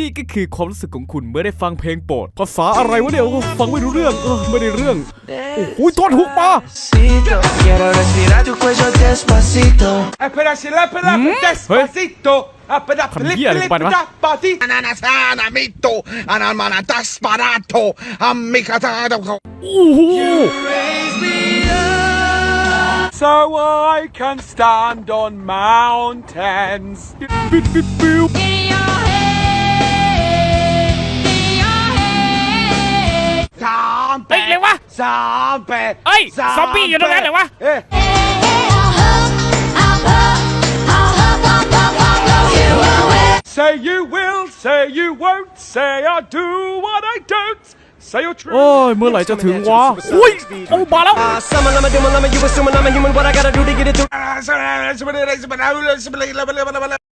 นี่ก็คือความรู้สึกของคุณเมื่อได้ฟังเพลงโปรดภาษาอะไรวะเนี่ยฟังไม่รู้เรื่องเออไม่ได้เรื่องโอ้โหทอดหุกมาเฮ้ย Hey, what? Zombie. Hey, zombie, you know you I do not Say your truth. Oh, I'm gonna just turn wa. Wait,